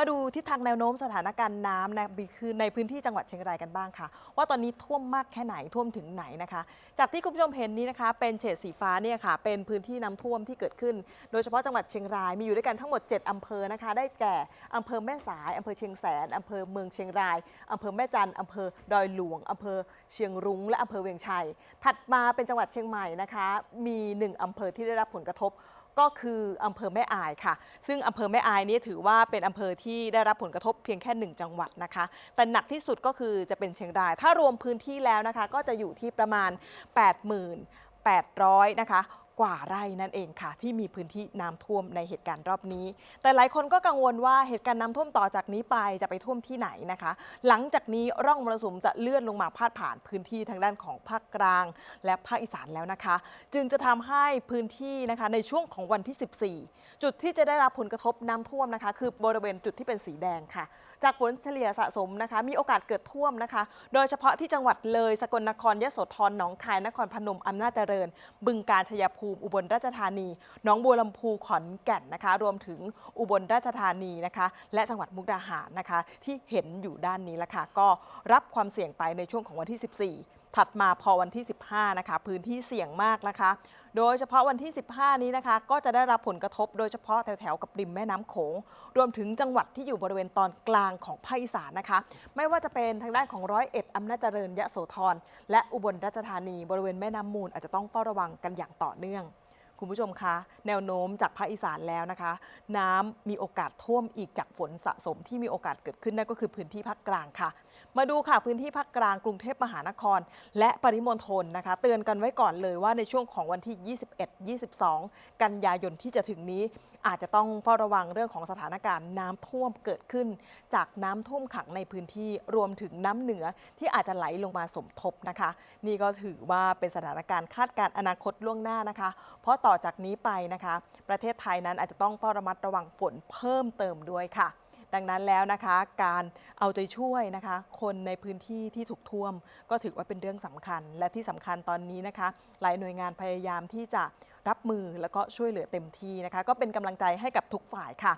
มาดูทิศทางแนวโน้มสถานการณ์น้ำในคือในพื้นที่จังหวัดเชียงรายกันบ้างค่ะ ว่าตอนนี้ท่วมมากแค่ไหนท่วมถึงไหนนะคะ จากที่คุณผู้ชมเห็นนี้นะคะ เป็นเฉดสีฟ้าเนี่ยค่ะ เป็นพื้นที่น้ำท่วมที่เกิดขึ้น โดยเฉพาะจังหวัดเชียงรายมีอยู่ด้วยกันทั้งหมด 7อำเภอนะคะ ได้แก่อำเภอแม่สายอำเภอเชียงแสนอำเภอเมืองเชียงรายอำเภอแม่จันทร์อำเภอดอยหลวงอำเภอเชียงรุ้งและอำเภอเวียงชัยถัดมาเป็นจังหวัดเชียงใหม่นะคะ มีหนึ่งอำเภอที่ได้รับผลกระทบ ก็คืออำเภอแม่อายค่ะ ซึ่งอำเภอแม่อายนี้ถือว่าเป็นอำเภอที่ได้รับผลกระทบเพียงแค่หนึ่งจังหวัดนะคะ แต่หนักที่สุดก็คือจะเป็นเชียงราย ถ้ารวมพื้นที่แล้วนะคะ ก็จะอยู่ที่ประมาณ88,800 นะคะ กว่าไร่นั่นเองค่ะ ที่มีพื้นที่น้ำท่วมในเหตุการณ์รอบนี้ แต่หลายคนก็กังวลว่าเหตุการณ์น้ำท่วมต่อจากนี้ไปจะไปท่วมที่ไหนนะคะ หลังจากนี้ร่องมรสุมจะเลื่อนลงมาพาดผ่านพื้นที่ทางด้านของภาคกลาง และภาคอีสานแล้วนะคะ จึงจะทำให้พื้นที่นะคะในช่วงของวันที่ 14 จุดที่จะได้รับผลกระทบน้ำท่วมนะคะ คือบริเวณจุดที่เป็นสีแดงค่ะ จากฝนเฉลี่ยสะสมนะคะ มีโอกาสเกิดท่วมนะคะ โดยเฉพาะที่จังหวัดเลยสกลนครยโสธรหนองคายนครพนมอำนาจเจริญ บึงกาฬชัยภูมิอุบลราชธานีหนองบัวลำพูขอนแก่นนะคะ รวมถึงอุบลราชธานีนะคะ และจังหวัดมุกดาหารนะคะ ที่เห็นอยู่ด้านนี้ละค่ะก็รับความเสี่ยงไปในช่วงของวันที่ 14 ถัดมาพอวันที่ 15 นะคะ พื้นที่เสี่ยงมากนะคะ โดยเฉพาะวันที่ 15 นี้นะคะ ก็จะได้รับผลกระทบโดยเฉพาะแถวๆกับริมแม่น้ำโขง รวมถึงจังหวัดที่อยู่บริเวณตอนกลางของภาคอีสานนะคะ ไม่ว่าจะเป็นทางด้านของร้อยเอ็ดอำนาจเจริญยะโสธรและอุบลราชธานี บริเวณแม่น้ำมูลอาจจะต้องเฝ้าระวังกันอย่างต่อเนื่อง คุณผู้ชมคะแนวโน้มจากภาคอีสานแล้วนะคะ น้ำมีโอกาสท่วมอีกจากฝนสะสมที่มีโอกาสเกิดขึ้นนั่นก็คือพื้นที่ภาคกลางค่ะ มาดูค่ะพื้นที่ภาคกลางกรุงเทพมหานคร และปริมณฑลนะคะ เตือนกันไว้ก่อนเลยว่าในช่วงของวันที่ 21 22 กันยายนที่จะถึงนี้ อาจจะต้องเฝ้าระวังเรื่องของสถานการณ์น้ำท่วมเกิดขึ้น จากน้ำท่วมขังในพื้นที่รวมถึงน้ำเหนือที่อาจจะไหลลงมาสมทบนะคะ นี่ก็ถือว่าเป็นสถานการณ์คาดการณ์อนาคตล่วงหน้านะคะ เพราะต่อ่อจากนี้ไปนะคะ ประเทศไทยนั้นอาจจะต้องเฝ้าระมัดระวังฝนเพิ่มเติมด้วยค่ะ ดังนั้นแล้วนะคะ การเอาใจช่วยนะคะ คนในพื้นที่ที่ถูกท่วม ก็ถือว่าเป็นเรื่องสำคัญ และที่สำคัญตอนนี้นะคะ หลายหน่วยงานพยายามที่จะรับมือแล้วก็ช่วยเหลือเต็มที่นะคะ ก็เป็นกำลังใจให้กับทุกฝ่ายค่ะ